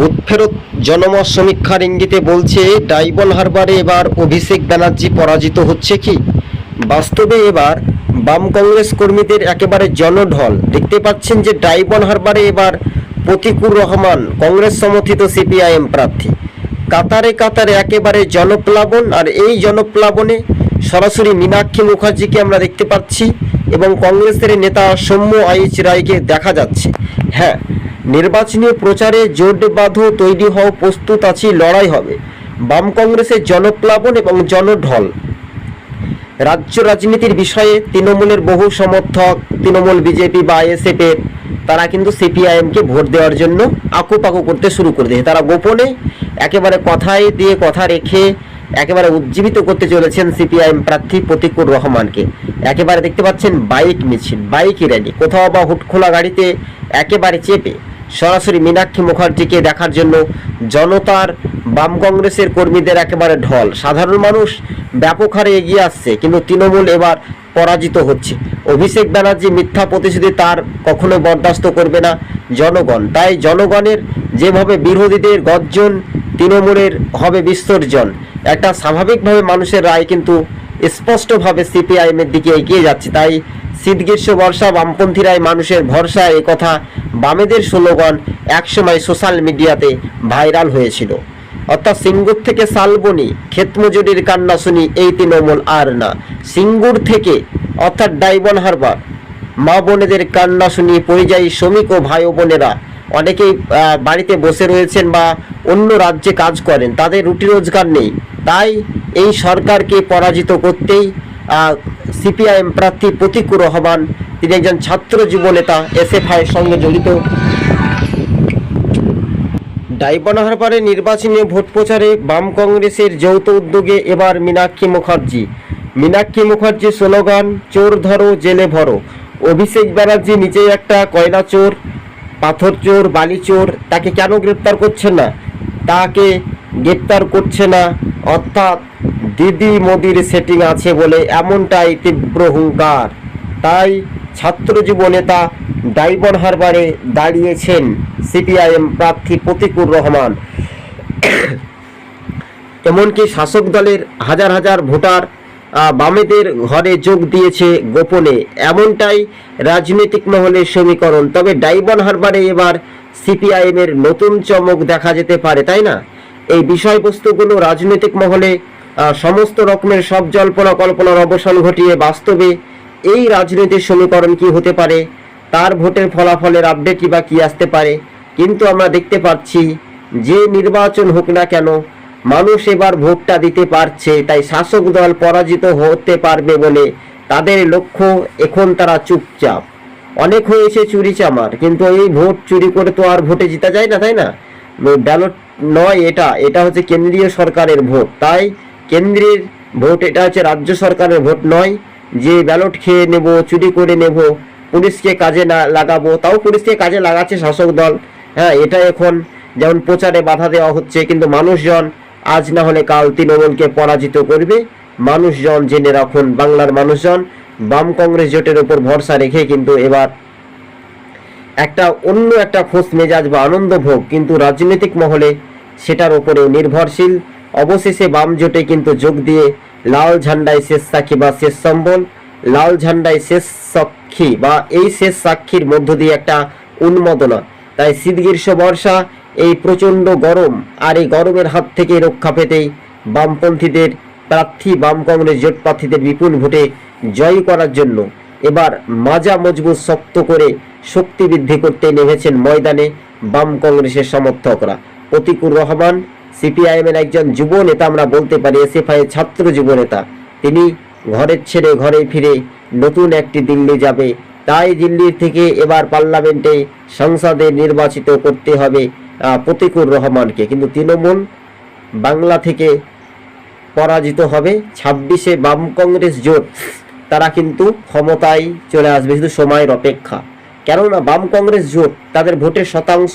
Booth ফেরত জনমত সমীক্ষার ইঙ্গিতে বলছে ডাইবন হারবারে এবার অভিষেক ব্যানার্জি পরাজিত হচ্ছে কি? বাস্তবে এবার বাম কংগ্রেস কর্মীদের একেবারে জনঢল। দেখতে পাচ্ছেন যে ডাইবন হারবারে এবার প্রতিকুর রহমান, কংগ্রেস সমর্থিত সিপিআইএম প্রার্থী। কাতারে কাতারে একেবারে জনপ্লাবন আর এই জনপ্লাবনে সরাসরি মীনাক্ষী মুখার্জিকে আমরা দেখতে পাচ্ছি এবং কংগ্রেসের নেতা সৌম্য আইচ রায়কে দেখা যাচ্ছে। হ্যাঁ নির্বাচনী প্রচারে জোট বাঁধো তৈরি হও প্রস্তুত আছি, লড়াই হবে। বাম কংগ্রেসের জনপ্লাবন এবং জনঢল। রাজ্য রাজনীতির বিষয়ে তৃণমূলের বহু সমর্থক, তৃণমূল বিজেপি বা আইএসএফ এর, তারা কিন্তু সিপিআইএমকে ভোট দেওয়ার জন্য আকুপাকু করতে শুরু করে দিয়েছে। তারা গোপনে একেবারে কথায় দিয়ে কথা রেখে একেবারে উজ্জীবিত করতে চলেছেন সিপিআইএম প্রার্থী প্রতিকুর রহমানকে। একেবারে দেখতে পাচ্ছেন বাইক মিছিল বাইক র্যালি। কোথাও বা হুট খোলা গাড়িতে একেবারে চেপে সরাসরি মীনাক্ষী মুখার্জিকে দেখার জন্য জনতার বাম কংগ্রেসের কর্মীদের একেবারে ঢল। সাধারণ মানুষ ব্যাপক হারে এগিয়ে আসছে, কিন্তু তৃণমূল এবার পরাজিত হচ্ছে। অভিষেক ব্যানার্জি মিথ্যা প্রতিশ্রুতি তার কখনো বরদাস্ত করবে না জনগণ। তাই জনগণের যেভাবে বিরোধীদের গর্জন, তৃণমূলের হবে বিসর্জন, একটা স্বাভাবিকভাবে মানুষের রায় কিন্তু স্পষ্টভাবে সিপিআইএমের দিকে এগিয়ে যাচ্ছে। তাই শীত গ্রীষ্ম বর্ষা বামপন্থীরাই মানুষের ভরসা এ কথা বামেদের স্লোগান একসময় সোশ্যাল মিডিয়াতে ভাইরাল হয়েছিল। অর্থাৎ সিঙ্গুর থেকে শালবনি, ক্ষেতমজুরির কান্না শুনি এই তৃণমূল আর না। সিঙ্গুর থেকে, অর্থাৎ ডাইবন হারবার, মা বোনেদের কান্না শুনি পরিযায়ী শ্রমিক ও ভাই বোনেরা অনেকেই বাড়িতে বসে রয়েছেন বা অন্য রাজ্যে কাজ করেন, তাদের রুটি রোজগার নেই। তাই এই সরকারকে পরাজিত করতেই সিপিআইএম প্রার্থী প্রতিকুর রহমান, তিনি একজন ছাত্র যুব নেতা এসএফআই এর সঙ্গে জড়িত। ডাইবনা হারবারে নির্বাচনী ভোট প্রচারে বাম কংগ্রেসের যৌথ উদ্যোগে এবার মীনাক্ষী মুখার্জি। মীনাক্ষী মুখার্জি স্লোগান, চোর ধরো, জেলে ভরো। অভিষেক ব্যানার্জি, নিজেই একটা কয়লা চোর, পাথর চোর, বালি চোর, তাকে কেন গ্রেপ্তার করছে না? তাকে গ্রেপ্তার করছে না। অর্থাৎ দিদি মোদির সেটিং আছে বলে এমনটাই তীব্র হুঙ্কার। তাই ছাত্র যুব নেতা ডাইবন হারবারে দাঁড়িয়েছেন সিপিআইএম প্রার্থী প্রতিকুর রহমান। এমনকি শাসক দলের হাজার হাজার ভোটার বামেদের ঘরে যোগ দিয়েছে গোপনে। এমনটাই রাজনৈতিক মহলের সমীকরণ। তবে ডাইবন হারবারে এবার সিপিআইএমের নতুন চমক দেখা যেতে পারে, তাই না? এই বিষয়বস্তুগুলো রাজনৈতিক মহলে সমস্ত রকমের সব জল্পনা কল্পনার অবসান ঘটিয়ে বাস্তবে এই রাজনৈতিক সমীকরণ কি হতে পারে? তার ভোটের ফলাফলের আপডেটই বা কি আসতে পারে? কিন্তু আমরা দেখতে পাচ্ছি যে নির্বাচন হোক না কেন, মানুষ এবার ভোটটা দিতে পারছে, তাই শাসক দল পরাজিত হতে পারবে বলে তাদের লক্ষ্য এখন তারা চুপচাপ। অনেক হয়েছে চুরি চামার, কিন্তু এই ভোট চুরি করে তো আর ভোটে জিতা যায় না, তাই না? ব্যালট নয় এটা এটা হচ্ছে কেন্দ্রীয় সরকারের ভোট, তাই কেন্দ্রের ভোট, এটা হচ্ছে রাজ্য সরকারের ভোট নয়। যে ব্যালট খেয়ে নেব, চুরি করে নেব, পুলিশকে কাজে না লাগাবো, তাও পুলিশকে কাজে লাগাচ্ছে শাসক দল। হ্যাঁ এটা এখন যেমন প্রচারে বাধা দেওয়া হচ্ছে, কিন্তু মানুষজন আজ না হলে কাল তৃণমূলকে পরাজিত করবে। মানুষজন জেনে রাখুন, বাংলার মানুষজন বাম কংগ্রেস জোটের উপর ভরসা রেখে কিন্তু এবার একটা অন্য একটা খোঁজ, মেজাজ বা আনন্দ ভোগ, কিন্তু রাজনৈতিক মহলে সেটার উপরে নির্ভরশীল। অবশেষে বাম জোটে কিন্তু যোগ দিয়ে লাল ঝান্ডায় শেষ সাক্ষী বা শেষ সম্বল, লাল ঝান্ডায় শেষ সাক্ষী বা এই শেষ সাক্ষীর মধ্য দিয়ে একটা উন্মোদনা। তাই শীত, গ্রীষ্ম, বর্ষা এই প্রচণ্ড গরম আর এই গরমের হাত থেকে রক্ষা পেতেই বামপন্থীদের প্রার্থী, বাম কংগ্রেস জোট প্রার্থীদের বিপুল ভোটে জয় করার জন্য এবার মাজা মজবুত শক্ত করে শক্তি বৃদ্ধি করতে নেমেছেন ময়দানে বাম কংগ্রেসের সমর্থকরা। প্রতিকুর রহমান সিপিআইএম এর একজন যুব নেতা, আমরা বলতে পারি এসএফআই ছাত্র যুব নেতা। তিনি ঘরের ছেড়ে ঘরে ফিরে নতুন একটি দিল্লি যাবে। তাই দিল্লির থেকে এবার পার্লামেন্টে সংসদে নির্বাচিত করতে হবে প্রতিকুর রহমানকে। কিন্তু তৃণমূল বাংলা থেকে পরাজিত হবে। ছাব্বিশে বাম কংগ্রেস জোট, তারা কিন্তু ক্ষমতায় চলে আসবে, শুধু সময়ের অপেক্ষা। কেননা বাম কংগ্রেস জোট, তাদের ভোটের শতাংশ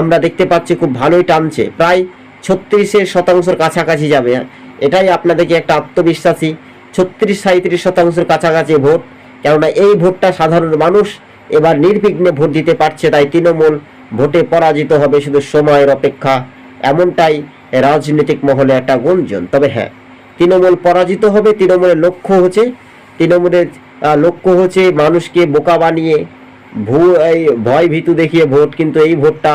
আমরা দেখতে পাচ্ছি খুব ভালোই টানছে। প্রায় ছত্রিশের শতাংশের কাছাকাছি যাবে। এটাই আপনাদেরকে একটা আত্মবিশ্বাসী ছত্রিশ সাঁত্রিশ শতাংশের কাছাকাছি ভোট। কেননা এই ভোটটা সাধারণ মানুষ এবার নির্বিঘ্নে ভোট দিতে পারছে, তাই তৃণমূল ভোটে পরাজিত হবে শুধু সময়ের অপেক্ষা। এমনটাই রাজনৈতিক মহলে একটা গুঞ্জন। তবে হ্যাঁ তৃণমূল পরাজিত হবে, তৃণমূলের লক্ষ্য হচ্ছে, তৃণমূলের লক্ষ্য হচ্ছে মানুষকে বোকা বানিয়ে ভূ এই ভয় ভীতু দেখিয়ে ভোট। কিন্তু এই ভোটটা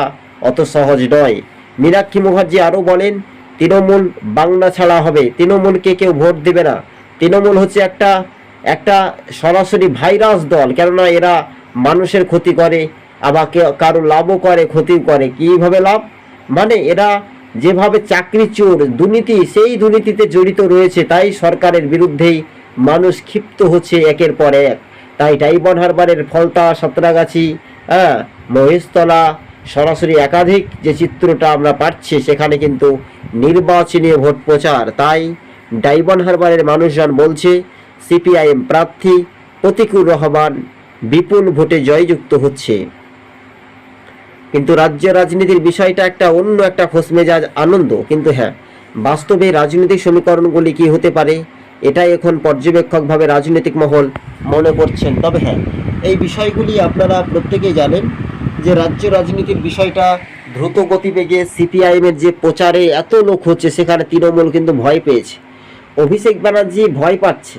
অত সহজ নয়। মীনাক্ষী মুখার্জি আরও বলেন, তৃণমূল বাংলা ছাড়া হবে। তৃণমূলকে কেউ ভোট দেবে না। তৃণমূল হচ্ছে একটা একটা সরাসরি ভাইরাস দল। কেননা এরা মানুষের ক্ষতি করে, আবার কারও লাভও করে, ক্ষতিও করে। কীভাবে লাভ? মানে এরা যেভাবে চাকরি চোর, দুর্নীতি, সেই দুর্নীতিতে জড়িত রয়েছে। তাই সরকারের বিরুদ্ধেই মানুষ ক্ষিপ্ত হচ্ছে একের পর এক। তাই ডাইবন হারবারের ফলতা, সাঁতরাগাছি হ্যাঁ মহেশতলা সরাসরি একাধিক যে চিত্রটা আমরা পাচ্ছি, সেখানে কিন্তু নির্বাচনী ভোট প্রচার। তাই ডাইবন হারবারের মানুষজন বলছে, সিপিআইএম প্রার্থী প্রতিকুর রহমান বিপুল ভোটে জয়যুক্ত হচ্ছে। কিন্তু রাজ্য রাজনীতির বিষয়টা একটা অন্য একটা খোসমেজাজ আনন্দ। কিন্তু হ্যাঁ বাস্তবে রাজনৈতিক সমীকরণগুলি কি হতে পারে, এটাই এখন পর্যবেক্ষকভাবে রাজনৈতিক মহল মনে করছেন। তবে হ্যাঁ এই বিষয়গুলি আপনারা প্রত্যেকেই জানেন। যে রাজ্য রাজনীতির বিষয়টা দ্রুত গতিবেগে সিপিআইএমের যে প্রচারে এত লোক হচ্ছে, সেখানে তৃণমূল কিন্তু ভয় পেয়েছে। অভিষেক ব্যানার্জি ভয় পাচ্ছে।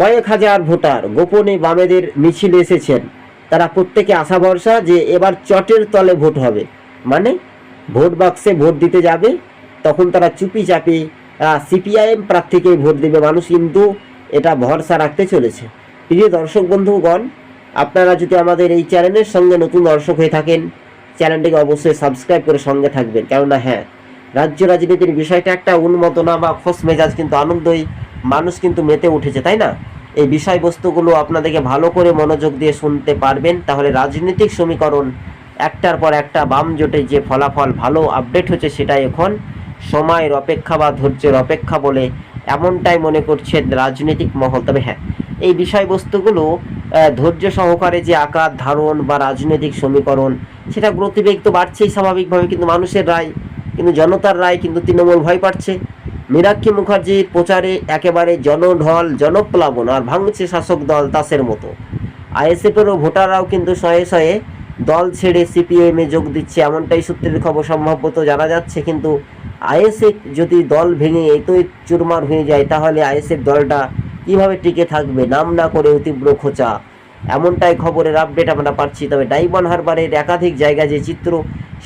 কয়েক হাজার ভোটার গোপনে বামেদের মিছিলে এসেছেন। তারা প্রত্যেকে আশা ভরসা যে এবার চটের তলে ভোট হবে। মানে ভোট বাক্সে ভোট দিতে যাবে, তখন তারা চুপি চাপি সিপিআইএম প্রার্থীকে ভোট দেবে। মানুষ কিন্তু এটা ভরসা রাখতে চলেছে। প্রিয় দর্শক বন্ধুগণ আপনারা যদি আমাদের এই চ্যানেলের সঙ্গে নতুন দর্শক হয়ে থাকেন, চ্যানেলটিকে অবশ্যই সাবস্ক্রাইব করে সঙ্গে থাকবেন। কেননা হ্যাঁ রাজ্য রাজনীতির বিষয়টা একটা উন্মোদনা বা খোস মেজাজ কিন্তু আনন্দই, মানুষ কিন্তু মেতে উঠেছে, তাই না? এই বিষয়বস্তুগুলো আপনাদেরকে ভালো করে মনোযোগ দিয়ে শুনতে পারবেন, তাহলে রাজনৈতিক সমীকরণ একটার পর একটা বাম জোটে যে ফলাফল ভালো আপডেট হচ্ছে সেটা এখন সময়ের অপেক্ষা বা ধৈর্যের অপেক্ষা বলে এমনটাই মনে করছেন রাজনৈতিক মহল। তবে হ্যাঁ এই বিষয়বস্তুগুলো ধৈর্য সহকারে যে আকার, ধারণ বা রাজনৈতিক সমীকরণ, সেটা গতিবেগ তো বাড়ছেই স্বাভাবিকভাবে, কিন্তু মানুষের রায়, কিন্তু জনতার রায় কিন্তু তৃণমূল ভয় পাচ্ছে। মীনাক্ষী মুখার্জির প্রচারে একেবারে জনঢল, জনপ্লাবন আর ভাঙছে শাসক দল তাসের মতো। আইএসএফেরও ভোটাররাও কিন্তু শয়ে শয়ে দল ছেড়ে সিপিএম যোগ দিচ্ছে, এমনটাই সূত্রের খবর সম্ভবত জানা যাচ্ছে। কিন্তু আইএসএফ যদি দল ভেঙে এতই চুরমার হয়ে যায়, তাহলে আইএসএফ দলটা কীভাবে টিকে থাকবে, নাম না করে তীব্র খোঁচা। এমনটাই খবরের আপডেট আমরা পাচ্ছি। তবে ডাইবন হারবারের একাধিক জায়গা যে চিত্র,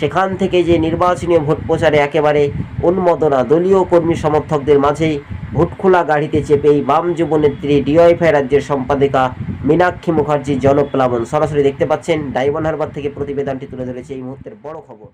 সেখান থেকে যে নির্বাচনী ভোট প্রচারে একেবারে উন্মোদনা, দলীয় কর্মী সমর্থকদের মাঝেই ভোট খোলা গাড়িতে চেপেই বাম যুবনেত্রী ডিওয়াইফাই রাজ্যের সম্পাদিকা মীনাক্ষী মুখার্জির জনপ্লাবন। সরাসরি দেখতে পাচ্ছেন ডাইবন হারবার থেকে প্রতিবেদনটি তুলে ধরেছে এই মুহূর্তের বড় খবর।